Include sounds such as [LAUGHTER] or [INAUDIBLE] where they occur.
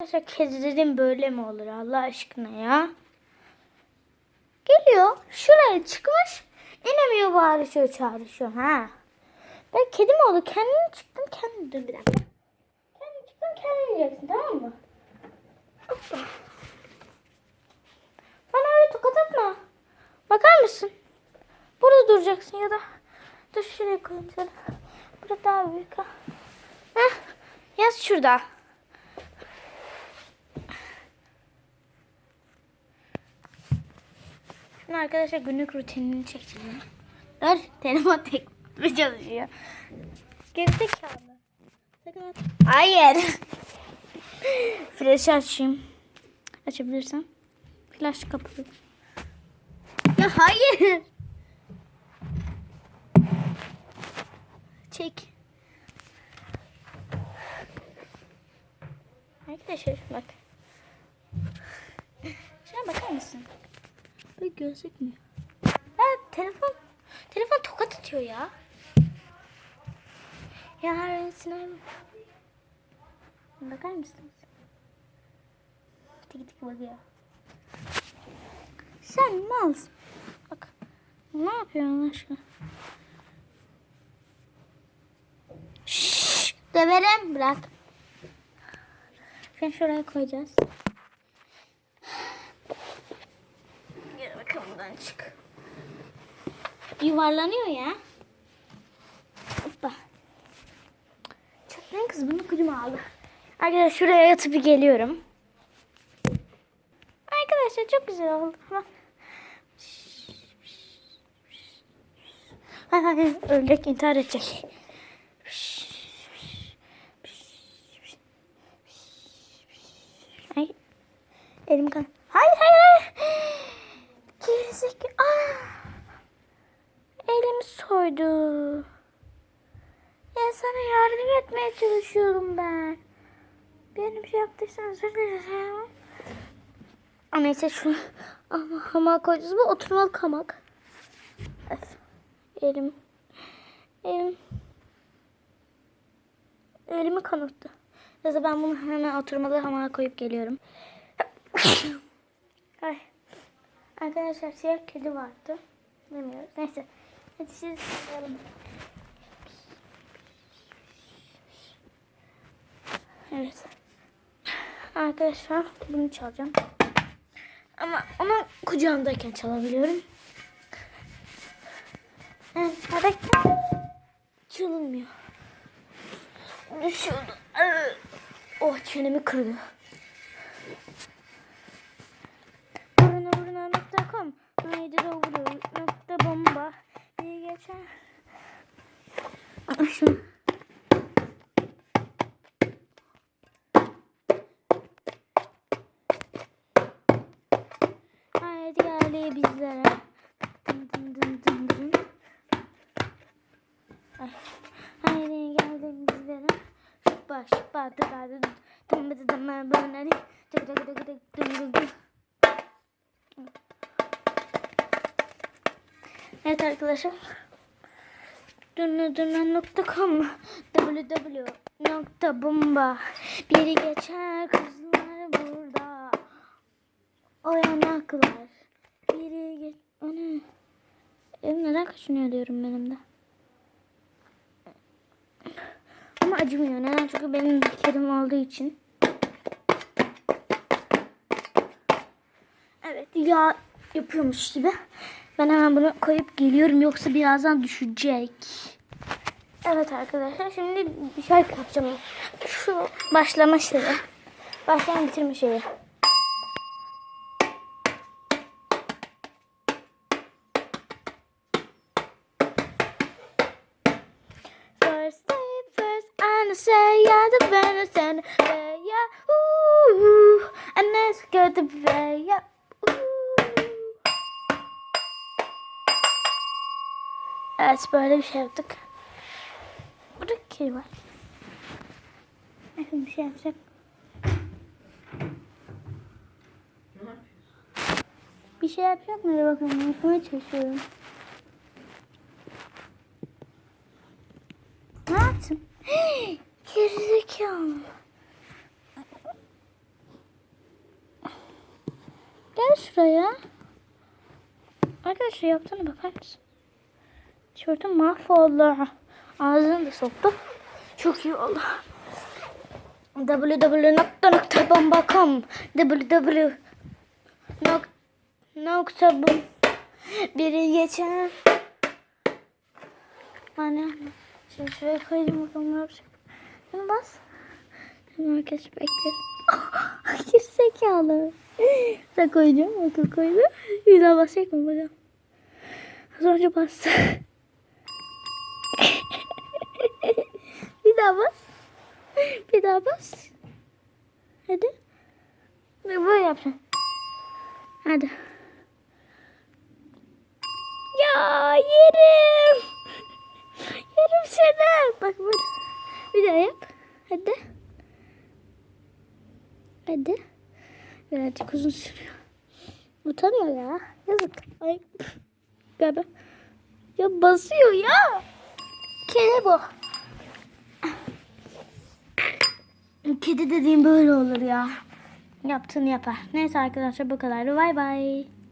Arkadaşlar kedilerin böyle mi olur Allah aşkına ya? Geliyor şuraya çıkmış inemiyor bağırışıyor çağrışıyor ha. Ben kedi mi oldu? Kendin çıktın kendin dur bir dakika. Kendin çıktın kendin yiyeceksin tamam mı? Hoppa. Bana öyle tokat atma. Bakar mısın? Burada duracaksın ya da dur şuraya koyayım sana. Burada daha büyük ha. Heh, yaz şurada. Şimdi arkadaşlar günlük rutinini çekeceğim. Dur telefon tek çalışıyor. Gerizekalı. Sakın at. Hayır. [LAUGHS] Flash açayım. Açabilirsem. Flash kapalı. Ya hayır. Çek. Arkadaşlar bak. Şuna bakar mısın? Böyle gözükmüyor. Ya telefon telefon tokat atıyor ya. Ya sınav. Bakar mısınız? Tik tik bakıyor. Sen malsın. Bak. Ne yapıyorsun aşkına? Şşş, döverim bırak. Şimdi şuraya koyacağız. Gel bakalım buradan çık. Yuvarlanıyor ya. Hoppa. Çatlayan kız bunu kucuma aldı. Arkadaşlar şuraya yatıp geliyorum. Arkadaşlar çok güzel oldu ölecek intihar edecek. Elim kan. Hayır hayır hayır. Gerizekalı. Ah. Soydu. Ya sana yardım etmeye çalışıyorum ben. Benim şey yaptıysan özür dilerim. Neyse şu ama hamak koyacağız. Bu oturmalık hamak. Elim. Elim. Elimi kanıttı. Neyse ben bunu hemen oturmalı hamağa koyup geliyorum. Ay. Arkadaşlar siyah kedi vardı. Bilmiyoruz. Neyse. Hadi siz yapalım. Evet. Arkadaşlar bunu çalacağım. Ama onu kucağımdayken çalabiliyorum. Evet. Çalınmıyor. Düşüyordu. Oh çenemi kırdı. Buruna buruna nokta com Neydi doğru nokta bomba Geçer Şunu Haydi geldi bizlere. Dın dın dın dın dın Ay. Haydi geldi bizlere. Şupa şupa tıka dın. Dın dın dın dın dın dın Tık tık tık tık dın dın dın. Evet arkadaşlar. Dünüdünen.com www.bomba Biri geçer kızlar burada O Biri geç... O ne? Elim neden kaşınıyor diyorum benim de. Ama acımıyor. Neden? Çünkü benim kedim olduğu için. Evet ya yapıyormuş gibi. Ben hemen bunu koyup geliyorum yoksa birazdan düşecek. Evet arkadaşlar şimdi bir şarkı yapacağım. Şu başlama şeyi. Başlayan bitirme şeyi. First day first and the yeah ooh and let's go to bed yeah Evet böyle bir şey yaptık. Burada kedi var. Efendim bir şey yapacak. Bir şey yapacak mı? Bakın yapmaya çalışıyorum. Ne yaptın? [GASPS] Gerizekalı. şuraya. Arkadaşlar yaptığına bakar mısın? Tişörtüm mahvoldu. Ağzını da soktu. Çok iyi oldu. www.bombacom www nok nokta bu biri geçen Anne şimdi şuraya koydum bakalım ne yapacak. Şimdi bas. Şimdi arkadaş bekliyoruz. Gerizekalı. Ben koyacağım. Bakın koydum. Bir daha basacak mı bakalım. Az önce bastı. bir daha bas. [LAUGHS] Bir daha bas. Hadi. Böyle yapacaksın. Hadi. Ya yerim. [LAUGHS] Yerim seni. Bak böyle. Bir daha yap. Hadi. Hadi. Birazcık uzun sürüyor. Utanıyor ya. Yazık. Ay. Galiba. Ya basıyor ya. Kedi bu. Kedi dediğim böyle olur ya. Yaptığını yapar. Neyse arkadaşlar bu kadar. Bay bay.